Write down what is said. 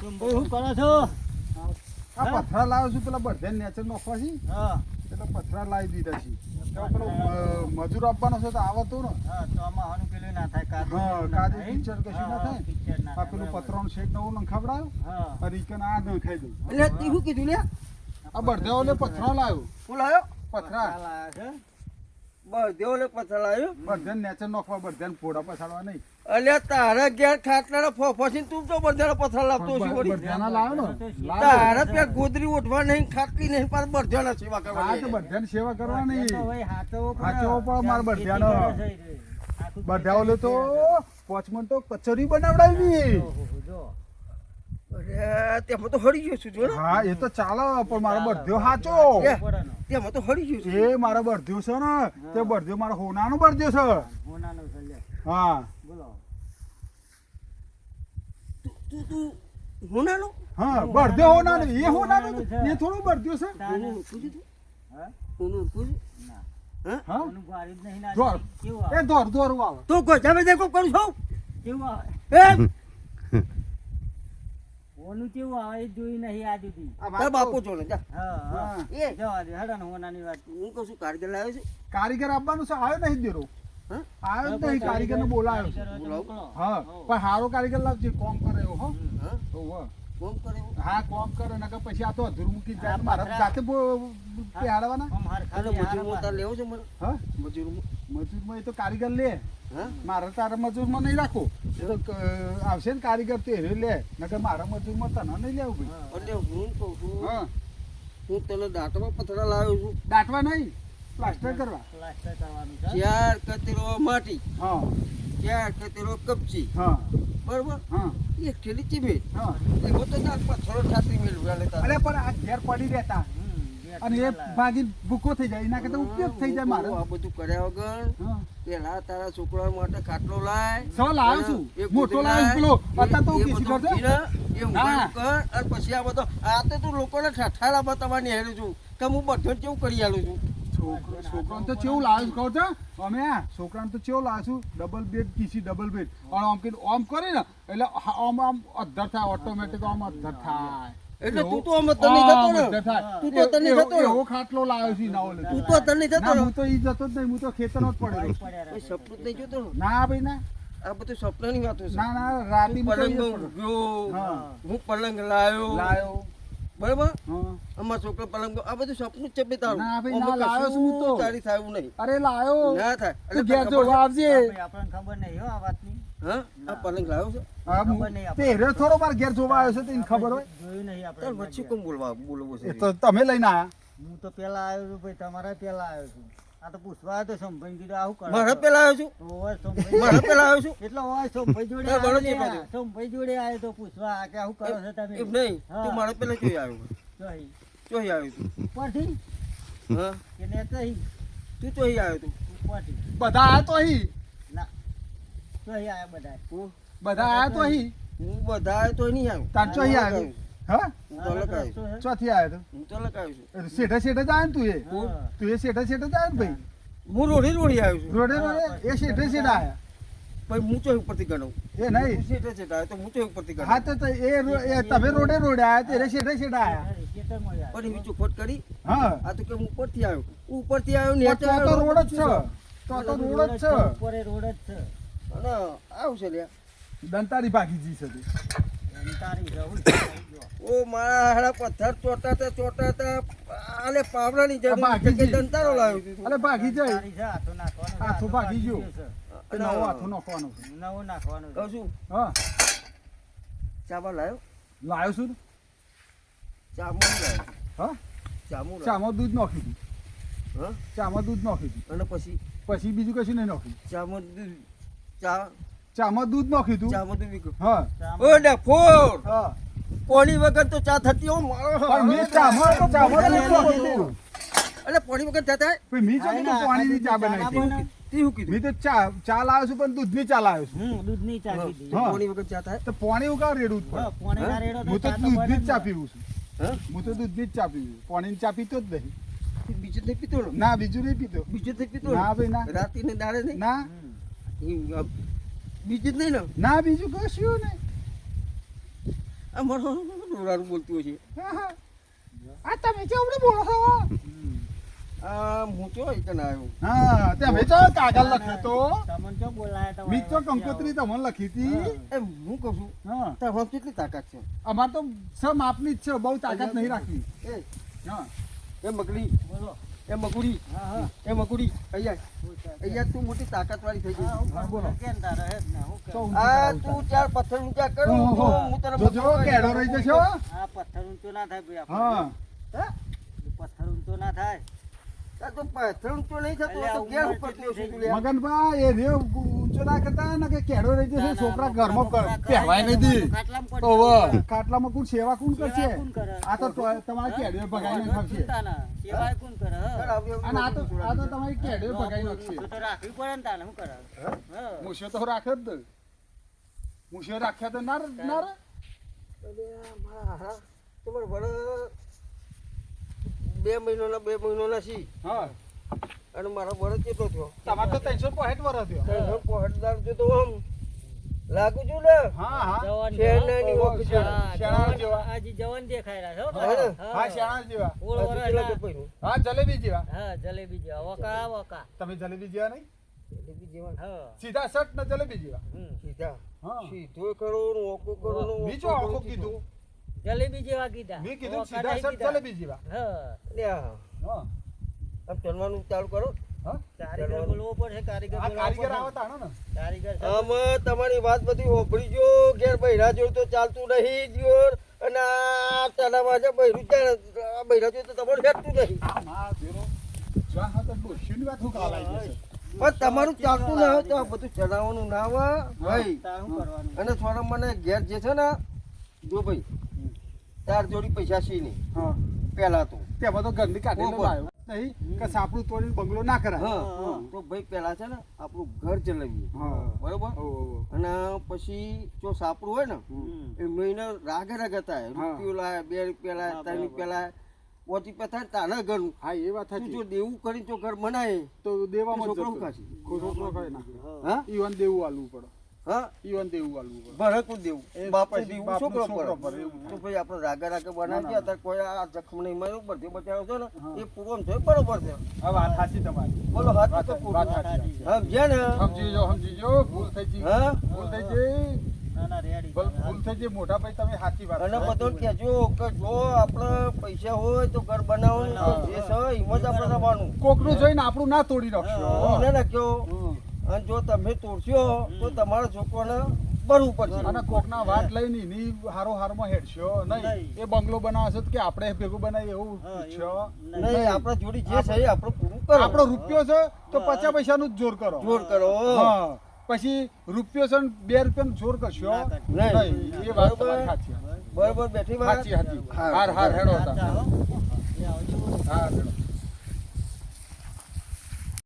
ભાઈ શું કરો છો? આ પથરા લાવ્યો છું પેલા બધે નેચર નોખવા છે. હા. એટલે પથરા લાવી દીધા છે. તો પેલો મજૂર આપવાનો છે તો આવતો ને. હા તો આમાં આનું પેલું ના થાય કાદવ હા, ના થાય. કશું ના થાય. આ પેલું પથરાનું શેક નવું નખાવડાયો હા. અને ઈકન આ ખાઈ દઉં. એટલે તે શું કીધું લે? આ બધે ઓલે પથરા લાવ્યો. શું લાવ્યો? પથરા લાવ્યા છે. બસ ઓલે લાયો બધે નેચર નોખવા બધે ફોડા પછાડવા નહીં. અલ્યા તારા ઘેર ખાટલાના ફોફસી તું તો બધાના પથરા લાવતો છે વળી. બધાના લાવ ને? તારા પે ગોદરી ઉઠવા નહીં ખાટલી નહીં પર બધાના સેવા આ તો બધાને સેવા કરવા નહીં હાથો હાથો પર માર બધાનો. બધા ઓલે તો પોચમન તો કચોરી બનાવડાવી. જો. અરે તેમાં તો હળી ગયો છું જો હા એ તો ચાલે પણ મારો. પડે ને. તેમાં તો હળી ગયો છું. એ મારો બળદ્યો છે ને તે બળદ્યો મારો હોનાનો બળદ્યો છે. હોનાનું છે, હા. બોલો. તું તું હોનાનો? હા બળદ્યો હોનાનો એ હોનાનો એ થોડું બળદ્યો છે? હા? હોનું પૂછ્યું? ના. હા? ઓનું ગાડી જ નહીં ના દોડ. કેવું એ આવે? દોર દોર આવે તો ગજામે દેખો કરું છું? કેવું એ ઓનું કેવું આવે જોઈ નહીં આ દીધી તાર બાપુ જોડે જા. હા હા. એ જવા દે હેડો ને હોનાની વાત હું કહું છું કારગર લાવ્યો છે? કારીગર આપવાનું છે આવ્યો નહીં દેરો. હા? આવ્યો જ નહીં કારીગર ને મોકલો. હા પણ હારો કારીગર લાવજે કોમ કરે એવો હો. હા. હોવે. કોમ કરો? હા કોમ કરો નકર પછી આ તો અધૂરું મૂકી જાય. મારા જાતે અને ખાલી તાર લેવો છે મને? હા? મજૂરમાં? મજૂરમાં એ તો કારીગર લે. હા? મારે તારા મજૂરમાં નહીં રાખો. એ તો આવશે ને કારીગર તે લે. નકર મારા મજૂરમાં તને નહીં લેવું ભાઈ. હા. એટલે હું કહું છું હા. હું તને દાંતમાં પથરા લાવ્યો છું. દાંતવા નહીં પ્લાસ્ટર કરવા. પ્લાસ્ટર કરવાનું છે. ચાર કતરો માટી. હા. ચાર કતરો કપચી. હા. બરોબર? હા. એક થેલી ચીમી હા. એવો તો દાંત પથરો ઠાકરી મેળવ્યા લેતા અરે પણ આ ઘેર પડી રહેતા. અને એ ભાગી ભૂકો થઈ જાય. એના કરતા ઉપયોગ થઈ જાય મારે. આ બધું કર્યા વગર પેલા તારા છોકરા માટે ખાટલો લાય. સો છું. એક મોટો પેલો લાય, અત્યારે તો એ કર. અને પછી આ બધો આ તો તું લોકોને ઠઠાડા બતાવવાની હેરું છું. કે હું બધો કેવું કરી આલું છું. છોકરો છોકરાને તો ચેવું લાવ્યું છે કહું છો? અમે આ છોકરાને તો કેવું લાવ્યું ડબલ બેડ કીસી ડબલ બેડ પણ આમ કે આમ કરે ને એટલે આમ આમ અધર થાય ઓટોમેટિક આમ અધર થાય. એટલે તું તો આમ તને જતો ને. તું તો તને જતો એવો- ને. ખાટલો લાવ્યો છે નવો લીધો. તું તો તને જતો ના? હું તો ઈ જતો જ નહીં હું તો ખેતરનો જ પડ્યો કોઈ સપનું નહીં જોતો ના? ભાઈ ના. આ બધું સપનાની વાતો છે. ના ના રાતી પલંગ હા. હું પલંગ લાયો લાયો બરાબર? અમાર છોકરો પલંગ આ બધું સપનું છે બે તારું. ના ભાઈ, ના લાયો છું તો. તારી થાય એવું નહીં. અરે લાયો. ના થાય. એટલે ઘેર જો ખબર આવજે. આપણને ખબર નહીં હો આ વાતની? હા? આ પલંગ લાવ્યો છે? હા, ખબર નહીં આપણે. પહેર્યો થોડો માર ઘેર જોવા આવ્યો છે તો ખબર હોય. જોયું નહીં આપણે વચ્ચે કોમ બોલવા બોલવો છે? તો તમે લઈને આયા. હું તો પેલા આવ્યો છું ભાઈ તમારા પેલા આવ્યો છું. આ તો પૂછવા તો સંભાઈ કીધું આવું કરો. મારા પેલા આવ્યો છું. ઓય સંભાઈ મારા પેલા આવ્યો છું. એટલે ઓય સંભાઈ જોડે આવ્યો સંભાઈ જોડે આવ્યો તો પૂછવા આ કે આવું કરો છો તમે. એમ નહીં. તું મારા પેલા જોઈ આવ્યો. જોઈ. જોઈ આવ્યો તું. ઉપરથી? હા. કે? તું જોઈ આવ્યો તું. ઉપરથી. બધા આ તો અહીં? ના. જોઈ આવ્યા બધા બધા આ તો અહીં? હું બધા તો નહીં આવ્યો. તાર આવ્યો. હા. ચોથી આવ્યો હું તો અલગ આવ્યો સેઠા શેઠે જ આવ્યો ને તું એ? તું એ સેઠા શેઠે જ આવ્યો ને ભાઈ? હું રોડી રોડી આવ્યો છું. રોડે રોડે એ શેઠે શેઠે આવ્યા ભાઈ હું ચોઈ ઉપરથી ગણું. એ નહીં. શેઠે આવ્યો તો હું ચોઈ ઉપરથી હા ગણું તો તો એ તમે રોડે રોડે આયા ત્યારે શેઠે શેઠે આયા. ખેતરમાં જ આવ્યો. પણ એવી ચોખવટ કરી? હા. આ તો કે હું ઉપરથી આવ્યો. ઉપરથી આવ્યો તો રોડ જ છે. તો તો રોડ જ છે. રોડ જ છે. અને આવું છે લ્યા. દંતારી ભાગી જી છે. ઓ મારા હાડા પથ્થર ચોટાતા ચોટાતા આલે પાવડાની જરૂર ભાગી છે કે ગઈ. દંતારો લાવ્યો અલે ભાગી જાય હાથો નાખવાનો હાથો ભાગી ગયો. તે નવો હાથો નાખવાનો નવું નાખવાનું. કહું છું હા. ચાબા લાવ્યો લાવ્યો છું ને. ચામુ લાવ્યો હા? ચામો ચામો ચામાં દૂધ નાખી દીધું હા? ચામાં દૂધ નાખી દીધું અને પછી? પછી બીજું કશું નહીં નાખ્યું. ચામુ દૂધ ચા? ચામાં દૂધ નાખ્યું તું ચામાં દૂધ વિકો હા. ઓ ડફોર. હા. પાણી વગર તો ચા થતી હો મારો પણ મેં ચામાં ચામાં દૂધ નાખ્યું એટલે પાણી વગર ચા થાય પણ મેં જો તો પાણીની ચા બનાવી. તે શું કીધું? મેં તો ચા ચા લાવ્યો છું પણ દૂધની ચા લાવ્યો છું. હમ, દૂધની ચા પીધી. હા. પાણી વગર ચા થાય? તો પાણી ઉકા રેડું જ હા, પોણે હા? ના રેડો તો હું તો ચા તો દૂધની જ ચા પીવું છું. હા? હું તો દૂધની જ ચા પીવું પાણી ની ચા પીતો જ નહીં. બીજું નહીં પીતો ના બીજું નહીં પીતો. બીજું નહીં પીતો ના ભાઈ ના. રાતી ને દાડે નહીં? ના. બીજું જ નહીં ને? ના બીજું કશું નહીં. આ મારો ડોરાનું બોલતું છે. આ તમે કેવડે બોલો છો? હું તો એક આવ્યો? હા તમે કાગળ લખ્યો તો. તમને બોલાયા તો કંકોત્રી તમને લખી હતી. એમ હું કહું છું હા. તમારે કેટલી તાકાત છે? અમાર તો સ માપની જ છે બહુ તાકાત નહીં રાખી. એ હા. એ મગડી બોલો. એ મગુડી. હા હા એ મગુડી અહીંયા. અહીંયા તું મોટી તાકાત વાળી થઈ ગઈ. આ તું ચાર પથ્થર ઊંચા કરું? હું તને જો. કેડો રહી જશો આ પથ્થર ઊંચો ના થાય ભાઈ હા. પથ્થર ઊંચો ના થાય. મગનભાઈ એ રે ઊંચો ના કરતા ને કે કેડો રહી જશે છોકરા ઘરમાં પહેવાય નથી. ખાટલામાં કોણ સેવા કોણ કરશે? આ તો તમારે કેડો ભગાઈ નાખશે અને આ તો આ તો તમારી કેડો ભગાઈ નાખશે. તો રાખવી પડે ને તાને, શું કરે? મૂછો તો રાખે જ મૂછો રાખ્યા તો ના રે- ના રે અલ્યા, મારા હારા, તમારે વરસ બે મહિનાના બે મહિનાના સી હા. અને મારા વરસ કેટલો થયો? તમારે તો ત્રણસો પોહેટ વરસ થયો. ત્રણસો પોહટદાર જો તો આમ લાગુ છું ને? હા હા. હા, શેરણા જવાન- જેવા. આજી જવાન દેખાય રહ્યા છો હા? શેણા જેવા. ઓળ? હા જલેબી જેવા. હા જલેબી જેવા. વકા વકા. તમે જલેબી જેવા નહીં? જલેબી જેવા. હા. સીધા સટ ને જલેબી જેવા. હમ. સીધા. હા. સીધો કરો ઓકો કરો બીજો ઓકો. કીધું. જલેબી જેવા કીધા. મેં કીધું સીધા સર જલેબી જેવા. હા. અલ્યા, હા. આમ ચલવાનું ચાલુ કરો. કારીગર બોલવો પડશે કારીગર આ કારીગર પડશે. આવે ને? કારીગર છે. તમારી વાત બધી હોભળી જો ઘેર બૈરા જોડ તો ચાલતું નહીં જોર અને આ તલામાં છે બૈરું છે બૈરા જોડ તો તમારું હેઠતું નહીં હા ભેરો. જ્યાં હા તો ડોશીની વાત હું કાલાઈ જશે પણ તમારું ચાલતું ના હોય તો આ બધું ચલાવવાનું ના હોય. ભાઈ તાર શું કરવાનું. અને થોડા મને ઘેર જે છે ને જો ભાઈ ચાર જોડી પૈસા છે નહીં. હા. પહેલા તો. તેમાં તો ઘરની કાઢીને. લાવ્યો નહીં કે સાપડું તોડીને બંગલો ના કરાય. તો ભાઈ પહેલા છે ને આપણું ઘર ચલાવીએ. બરોબર? ઓ, ઓ, ઓ. અને પછી જો સાપડું હોય ને એ મહિને રાગે રાગે થાય. રૂપિયો લાય બે રૂપિયા લાય ત્રણ રૂપિયા લાય. પોચ રૂપિયા થાય તાના ઘરનું. હા એ વાત તું જો દેવું કરીને જો ઘર મનાય તો દેવામાં છોકરો. ખાશે. છોકરો ખાય ના. હા? ઈવન દેવું આલવું પડે. હા? ઈવન દેવું આલવું ભરકું દેવું. એ દેવું છોકરો છોકરો પર પર એવું થાય. તો ભાઈ આપણે રાગે રાગે બનાવી ના, ના. કોઈ આ જખમ નહીં માર્યું બધે બચાવ્યો છે ને એ પૂરો છે બરોબર છે. હા વાત સાચી તમારી. બોલો હાથ તો વાત સમજ્યા ને? સમજી જો સમજી જો ભૂલ થઈ ગઈ. હા? ભૂલ થઈ ગઈ. ના ના રેડી ભૂલ ભૂલ થઈ ગઈ. મોટા ભાઈ તમે સાચી વાત અને બધો કેજો કે જો આપણે પૈસા હોય તો ઘર બનાવવાનું જે છે એમાં આપણે રહેવાનું. કોકનું જોઈને આપણું ના તોડી નાખશો. ના નાખ્યો. અને જો તમે તોડશો તો તમારા છોકરાને બનવું પડશે. અને કોકના વાત લઈને એની હારો હારમાં હેડશો નહીં. એ બંગલો બનાવશે કે આપણે ભેગું બનાવીએ એવું પૂછ્યો નહીં આપણે જોડી જે છે આપણો પૂરું કરો. આપણો રૂપિયો છે તો પચાસ પૈસાનું જ જોર કરો. જોર કરો. હા. પછી રૂપિયો છે ને બે રૂપિયાનું જોર કરશો? ના નહીં. એ વાત બરોબર. તમારી સાચી. બરોબર. બેઠી વાત. સાચી હાર હાર હેડો હતા. હા હેડો.